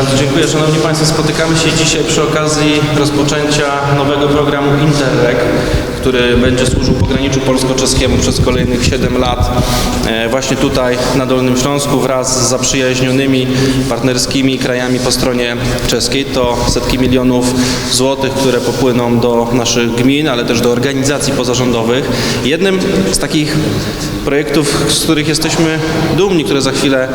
Bardzo dziękuję. Szanowni Państwo, spotykamy się dzisiaj przy okazji rozpoczęcia nowego programu Interreg, który będzie służył pograniczu polsko-czeskiemu przez kolejnych 7 lat. E, Właśnie tutaj na Dolnym Śląsku wraz z zaprzyjaźnionymi partnerskimi krajami po stronie czeskiej. To setki milionów złotych, które popłyną do naszych gmin, ale też do organizacji pozarządowych. Jednym z takich projektów, z których jesteśmy dumni, które za chwilę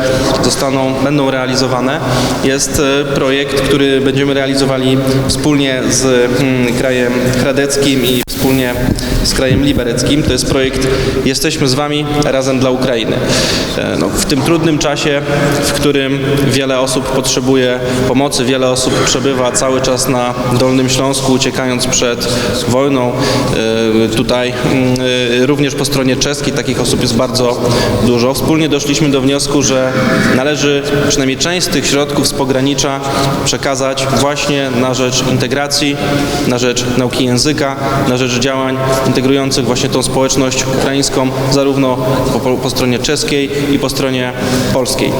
zostaną, będą realizowane, jest e, projekt, który będziemy realizowali wspólnie z mm, krajem hradeckim i wspólnie z krajem libereckim. To jest projekt Jesteśmy z Wami razem dla Ukrainy. E, No, w tym trudnym czasie, w którym wiele osób potrzebuje pomocy, wiele osób przebywa cały czas na Dolnym Śląsku, uciekając przed wojną. E, Tutaj mm, e, również po stronie czeskiej takich osób jest bardzo dużo. Wspólnie doszliśmy do wniosku, że należy przynajmniej część z tych środków z pogranicza przekazać właśnie na rzecz integracji, na rzecz nauki języka, na rzecz działań integrujących właśnie tą społeczność ukraińską zarówno po, po, stronie czeskiej i po stronie polskiej.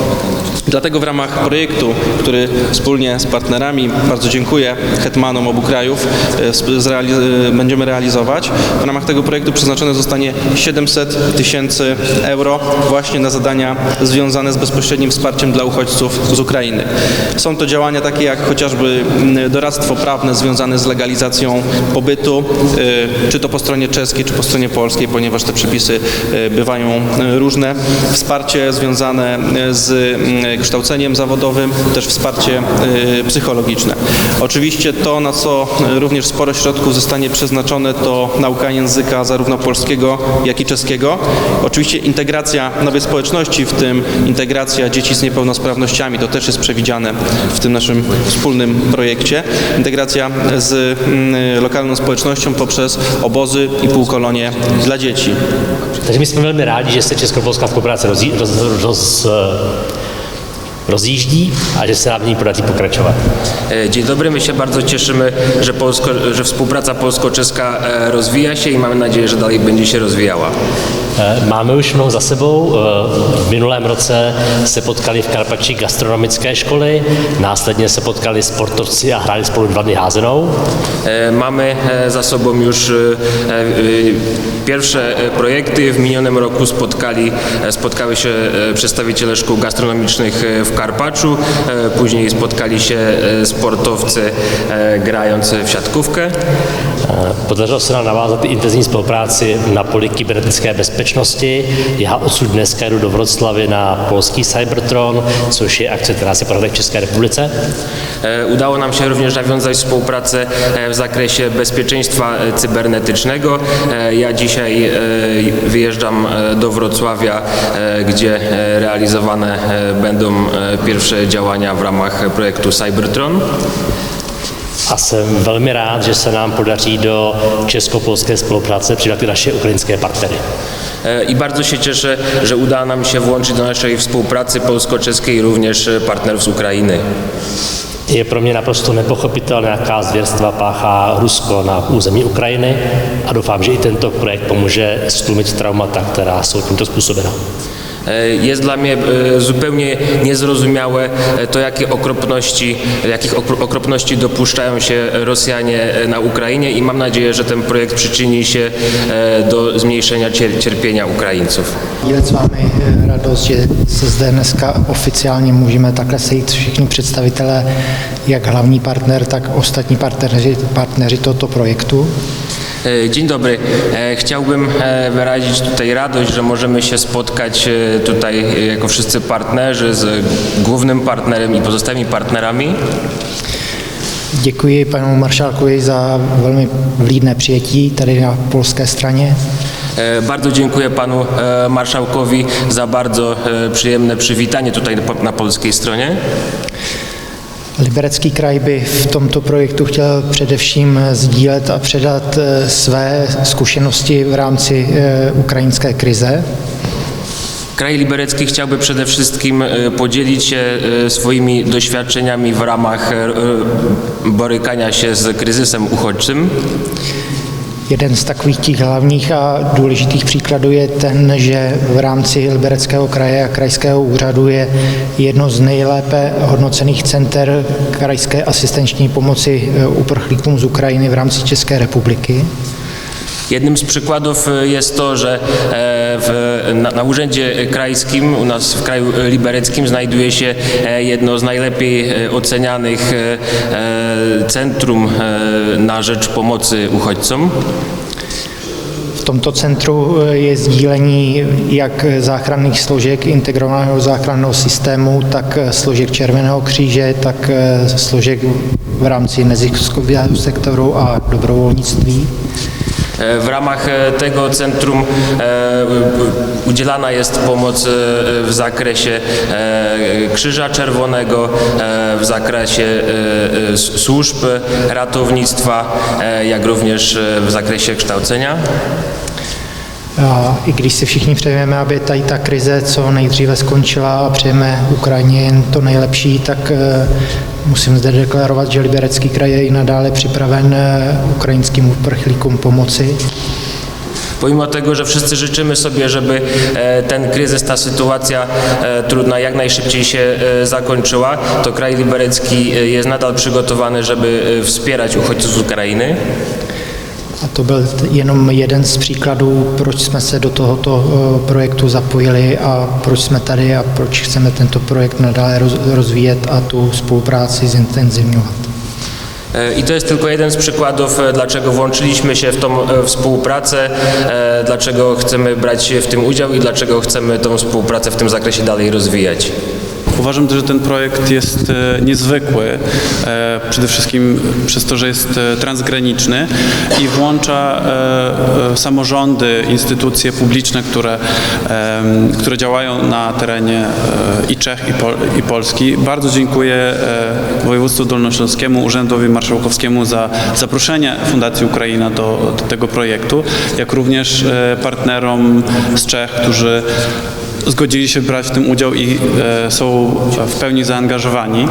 Dlatego w ramach projektu, który wspólnie z partnerami, bardzo dziękuję hetmanom obu krajów, e, e, będziemy realizować. W ramach tego projektu przeznaczone zostanie 700 tysięcy euro właśnie na zadania związane z bezpośrednim wsparciem dla uchodźców z Ukrainy. Są to działania takie jak chociażby mm, doradztwo prawne związane z legalizacją pobytu, e, czy to po stronie czeskiej, czy po stronie polskiej, ponieważ te przepisy e, bywają e, różne. Wsparcie związane e, z mm, kształceniem zawodowym, też wsparcie psychologiczne. Oczywiście to, na co również sporo środków zostanie przeznaczone, to nauka języka zarówno polskiego, jak i czeskiego. Oczywiście integracja nowej społeczności, w tym integracja dzieci z niepełnosprawnościami, to też jest przewidziane w tym naszym wspólnym projekcie. Integracja z mm, lokalną społecznością poprzez obozy i półkolonie dla dzieci. Takže my jsme velmi rádi, že se česko-polská spolupráce rozjí, roz, roz, rozjíždí a že se nám v ní podaří pokračovat. E, Dzień dobry, my się bardzo cieszymy, że, polsko, że współpraca polsko-czeska e, rozwija się i mamy nadzieję, że dalej będzie się rozwijała. Eh, Máme už mnoho za sebou. Eh, V minulém roce se potkali v Karpači gastronomické školy, následně se potkali sportovci a hráli spolu dva dny házenou. E, Mamy e, za sobą już e, pierwsze e, projekty. W minionym roku spotkali, e, spotkały się e, przedstawiciele szkół gastronomicznych e, w Karpaczu, e, później spotkali się e, sportowcy e, grając w siatkówkę. Podařilo se nám navázat intenzivní spolupráci na poli kybernetické bezpečnosti. Já odsud dneska jdu do Vroclavy na polský Cybertron, což je akce, která se pořádá v České republice. E, Udało nam się również nawiązać współpracę e, w zakresie bezpieczeństwa e, cybernetycznego. Ja dzisiaj wyjeżdżam do Wrocławia, gdzie realizowane będą pierwsze działania w ramach projektu Cybertron. A jsem velmi rád, že se nám podaří do česko-polské spolupráce přidat i naše ukrajinské partnery. E, I bardzo się cieszę, że uda nam się włączyć do naszej współpracy polsko-czeskiej również e, partnerów z Ukrainy. Je pro mě naprosto nepochopitelné, jaká zvěrstva páchá Rusko na území Ukrajiny a doufám, že i tento projekt pomůže stlumit traumata, která jsou tímto způsobena. E, Jest dla mnie e, zupełnie niezrozumiałe e, to, jakie okropności, jakich okro- okropności dopuszczają się Rosjanie na Ukrainie i mam nadzieję, że ten projekt przyczyni się do zmniejszenia cier- cierpienia Ukraińców. Dílet s vámi radost, že se zde dneska oficiálně můžeme takhle sejít všichni jak hlavní partner, tak ostatní partneři, partneři tohoto projektu. E, Dzień dobry. E, Chciałbym e, wyrazić tutaj radość, że możemy się spotkać tutaj jako wszyscy partnerzy z głównym partnerem i pozostałymi partnerami. Děkuji panu maršálkovi za velmi vlídné přijetí tady na polské straně. E, Bardzo dziękuję panu marszałkowi za bardzo przyjemne przywitanie tutaj na polskiej stronie. Liberecký kraj by v tomto projektu chtěl především sdílet a předat eh, své zkušenosti v rámci eh, ukrajinské krize. Kraj liberecki chciałby przede wszystkim e, podzielić się swoimi doświadczeniami w ramach borykania się z kryzysem uchodźczym. Jeden z takových těch hlavních a důležitých příkladů je ten, že v rámci Libereckého kraje a krajského úřadu je jedno z nejlépe hodnocených center krajské asistenční pomoci e, uprchlíkům z Ukrajiny v rámci České republiky. Jednym z przykładów jest to, że w, na, na Urzędzie Krajskim, u nas w kraju libereckim znajduje się e, jedno z najlepiej e, ocenianych e, centrum na rzecz pomocy uchodźcom. V tomto centru je sdílení jak záchranných složek integrovaného záchranného systému, tak složek Červeného kříže, tak složek v rámci neziskového sektoru a dobrovolnictví. E, W ramach e, tego centrum e, udzielana jest pomoc w zakresie Krzyża Czerwonego, w zakresie służb ratownictwa, jak również w zakresie kształcenia. I když si všichni přejeme, aby tady ta krize co nejdříve skončila a přejeme Ukrajině jen to nejlepší, tak musím zde deklarovat, že Liberecký kraj je i nadále připraven e, ukrajinským uprchlíkům pomoci. Pomimo tego, że wszyscy życzymy sobie, żeby e, ten kryzys, ta sytuacja e, trudna jak najszybciej się e, zakończyła, to kraj liberecki jest nadal przygotowany, żeby wspierać uchodźców z Ukrainy. A to byl jenom jeden z příkladů, proč jsme se do tohoto e, projektu zapojili a proč jsme tady a proč chceme tento projekt nadále roz- rozvíjet a tu spolupráci zintenzivňovat. E, I to jest tylko jeden z przykładów, e, dlaczego włączyliśmy się w tą e, współpracę, dlaczego chcemy brać w tym udział i dlaczego chcemy tą współpracę w tym zakresie dalej rozwijać. Uważam, że ten projekt jest e, niezwykły, e, przede wszystkim przez to, że jest e, transgraniczny i włącza samorządy, instytucje publiczne, które, które działają na terenie i Czech, i, i Polski. Bardzo dziękuję województwu dolnośląskiemu, Urzędowi Marszałkowskiemu za zaproszenie Fundacji Ukraina do, do tego projektu, jak również partnerom z Czech, którzy zgodzili się brać w tym udział i e, są w pełni zaangażowani.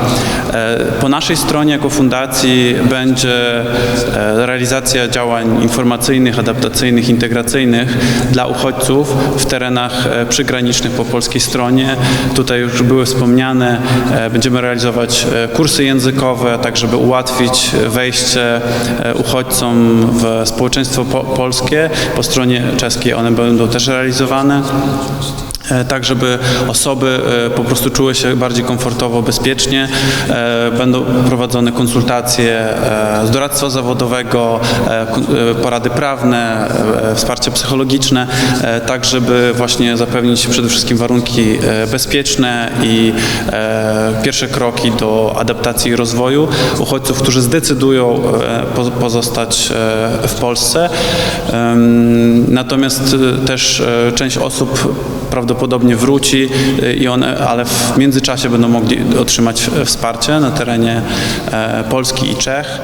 E, po naszej stronie jako fundacji będzie e, realizacja działań informacyjnych, adaptacyjnych, integracyjnych dla uchodźców w terenach e, przygranicznych po polskiej stronie. Tutaj już były wspomniane, e, będziemy realizować e, kursy językowe, tak żeby ułatwić wejście e, uchodźcom w społeczeństwo po, polskie. Po stronie czeskiej one będą też realizowane tak żeby osoby e, po prostu czuły się bardziej komfortowo, bezpiecznie. E, Będą prowadzone konsultacje e, z doradztwa zawodowego, e, e, porady prawne, e, wsparcie psychologiczne, e, tak żeby właśnie zapewnić przede wszystkim warunki e, bezpieczne i e, pierwsze kroki do adaptacji i rozwoju uchodźców, którzy zdecydują e, po- pozostać e, w Polsce. Natomiast e, też e, część osób prawdopodobnie wróci e, i one, ale w międzyczasie będą mogli otrzymać wsparcie na terenie e, Polski i Czech.